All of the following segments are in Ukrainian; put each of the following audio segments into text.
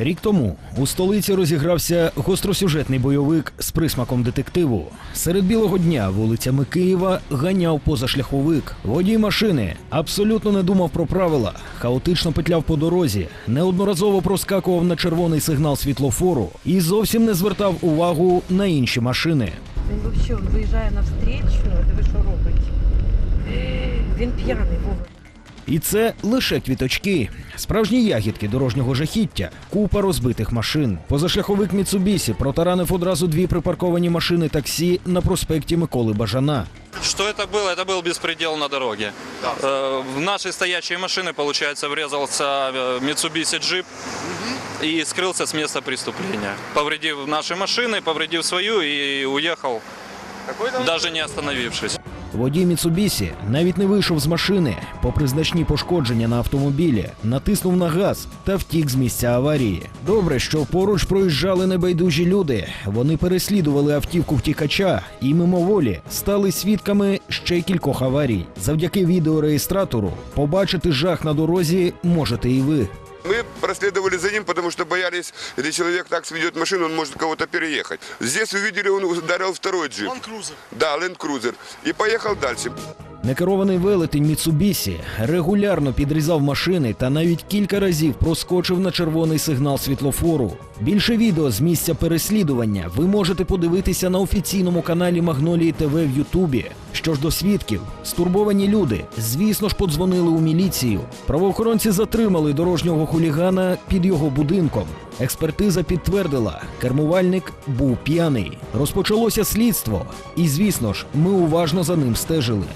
Рік тому у столиці розігрався гостросюжетний бойовик з присмаком детективу. Серед білого дня вулицями Києва ганяв позашляховик. Водій машини абсолютно не думав про правила, хаотично петляв по дорозі, неодноразово проскакував на червоний сигнал світлофору і зовсім не звертав увагу на інші машини. Він взагалі виїжджає навстрічу, диви, що робить. Він п'яний, Вова. І це лише квіточки, справжні ягідки дорожнього жахіття, купа розбитих машин. Позашляховик Міцубісі протаранив одразу дві припарковані машини таксі на проспекті Миколи Бажана. Что это было? Это был беспредел на дороге. Э, В наши стоячие машины, получается, врезался э, Mitsubishi джип и скрылся с места преступления. Повредив наши машины, повредив свою и уехал, даже не остановившись. Водій Міцубісі навіть не вийшов з машини, попри значні пошкодження на автомобілі, натиснув на газ та втік з місця аварії. Добре, що поруч проїжджали небайдужі люди. Вони переслідували автівку втікача і мимоволі стали свідками ще кількох аварій. Завдяки відеореєстратору побачити жах на дорозі можете і ви. Мы проследовали за ним, потому что боялись, если человек так сведет машину, он может кого-то переехать. Здесь увидели, он ударил второй джип. Крузер. Да, Ленд Крузер. И поехал дальше. Некерований велетень Міцубісі регулярно підрізав машини та навіть кілька разів проскочив на червоний сигнал світлофору. Більше відео з місця переслідування ви можете подивитися на офіційному каналі Магнолії ТВ в Ютубі. Що ж до свідків, стурбовані люди, звісно ж, подзвонили у міліцію. Правоохоронці затримали дорожнього хулігана під його будинком. Експертиза підтвердила, кермувальник був п'яний. Розпочалося слідство, і звісно ж, ми уважно за ним стежили.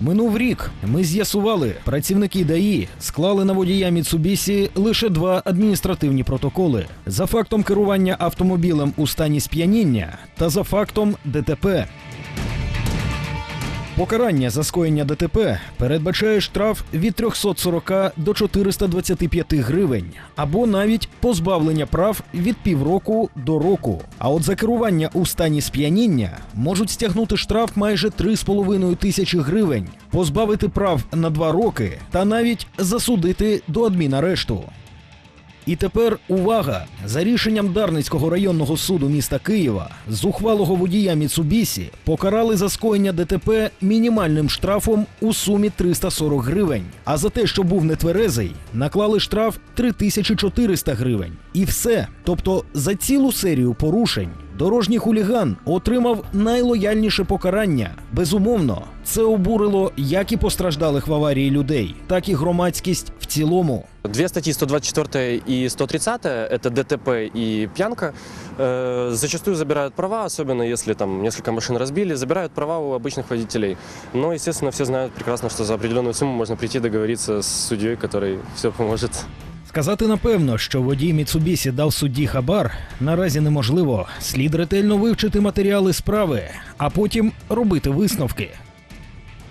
Минув рік. Ми з'ясували, працівники ДАІ склали на водія Міцубісі лише два адміністративні протоколи за фактом керування автомобілем у стані сп'яніння та за фактом ДТП. Покарання за скоєння ДТП передбачає штраф від 340 до 425 гривень або навіть позбавлення прав від півроку до року. А от за керування у стані сп'яніння можуть стягнути штраф майже 3,5 тисячі гривень, позбавити прав на 2 роки та навіть засудити до адмінарешту. І тепер увага! За рішенням Дарницького районного суду міста Києва зухвалого водія Міцубісі покарали за скоєння ДТП мінімальним штрафом у сумі 340 гривень. А за те, що був нетверезий, наклали штраф 3400 гривень. І все. Тобто за цілу серію порушень дорожній хуліган отримав найлояльніше покарання. Безумовно, це обурило як і постраждалих в аварії людей, так і громадськість в цілому. Две статьи 124 и 130 это ДТП и пьянка. Э, зачастую забирают права, особенно если там несколько машин разбили, забирают права у обычных водителей. Но, естественно, все знают прекрасно, что за определенную сумму можно прийти договориться с судьей, который все поможет. Сказати напевно, що водій Міцубісі дав судді хабар, наразі неможливо. Слід ретельно вивчити матеріали справи, а потім робити висновки.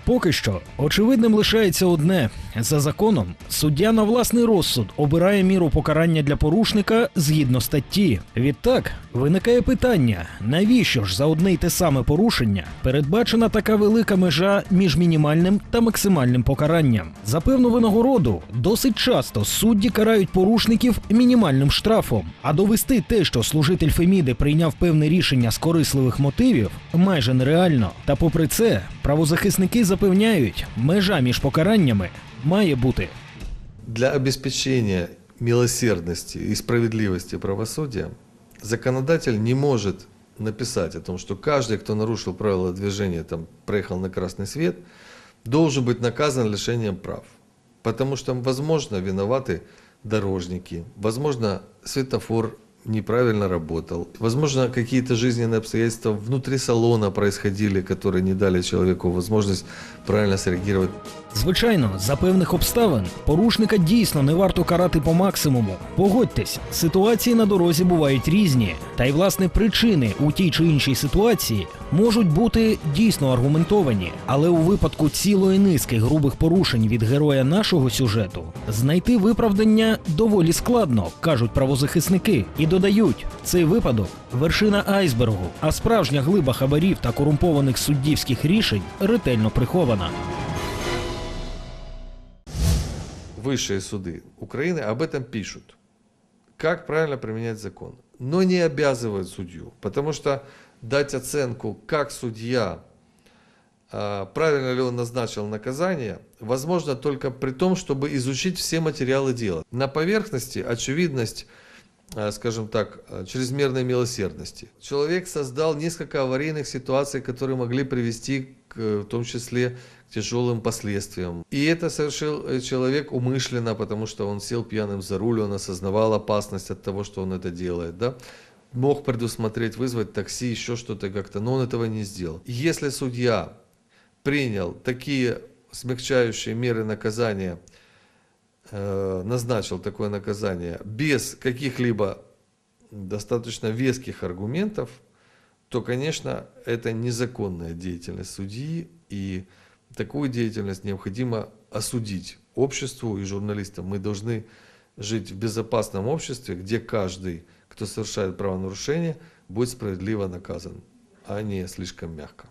Поки що очевидним лишається одне: за законом суддя на власний розсуд обирає міру покарання для порушника згідно статті. Відтак виникає питання: навіщо ж за одне й те саме порушення передбачена така велика межа між мінімальним та максимальним покаранням? За певну винагороду досить часто судді карають порушників мінімальним штрафом, а довести те, що служитель Феміди прийняв певне рішення з корисливих мотивів, майже нереально. Та попри це, правозахисники запевняють, межа між покараннями має бути. Для обеспечения милосердности и справедливости правосудия законодатель не может написать о том, что каждый, кто нарушил правила движения, там, проехал на красный свет, должен быть наказан лишением прав. Потому что, возможно, виноваты дорожники, возможно, светофор неправильно работал, возможно, какие-то жизненные обстоятельства внутри салона происходили, которые не дали человеку возможность правильно среагировать. Звичайно, за певних обставин порушника дійсно не варто карати по максимуму. Погодьтесь, ситуації на дорозі бувають різні, та й власне причини у тій чи іншій ситуації можуть бути дійсно аргументовані. Але у випадку цілої низки грубих порушень від героя нашого сюжету знайти виправдання доволі складно, кажуть правозахисники, і додають, цей випадок вершина айсбергу, а справжня глиба хабарів та корумпованих суддівських рішень ретельно прихована. высшие суды Украины об этом пишут. как правильно применять закон, но не обязывает судью, потому что дать оценку, как судья, а, правильно ли он назначил наказание, возможно только при том, чтобы изучить все материалы дела. На поверхности очевидность, а, скажем так, а, чрезмерной милосердности. Человек создал несколько аварийных ситуаций, которые могли привести к, в том числе к тяжелым последствиям. И это совершил э, человек умышленно, потому что он сел пьяным за руль, он осознавал опасность от того, что он это делает. Да? Мог предусмотреть, вызвать такси, еще что-то как-то, но он этого не сделал. Если судья принял такие смягчающие меры наказания, э, назначил такое наказание без каких-либо достаточно веских аргументов, то, конечно, это незаконная деятельность судьи, и такую деятельность необходимо осудить обществу и журналистам. Мы должны жить в безопасном обществе, где каждый, кто совершает правонарушение, будет справедливо наказан, а не слишком мягко.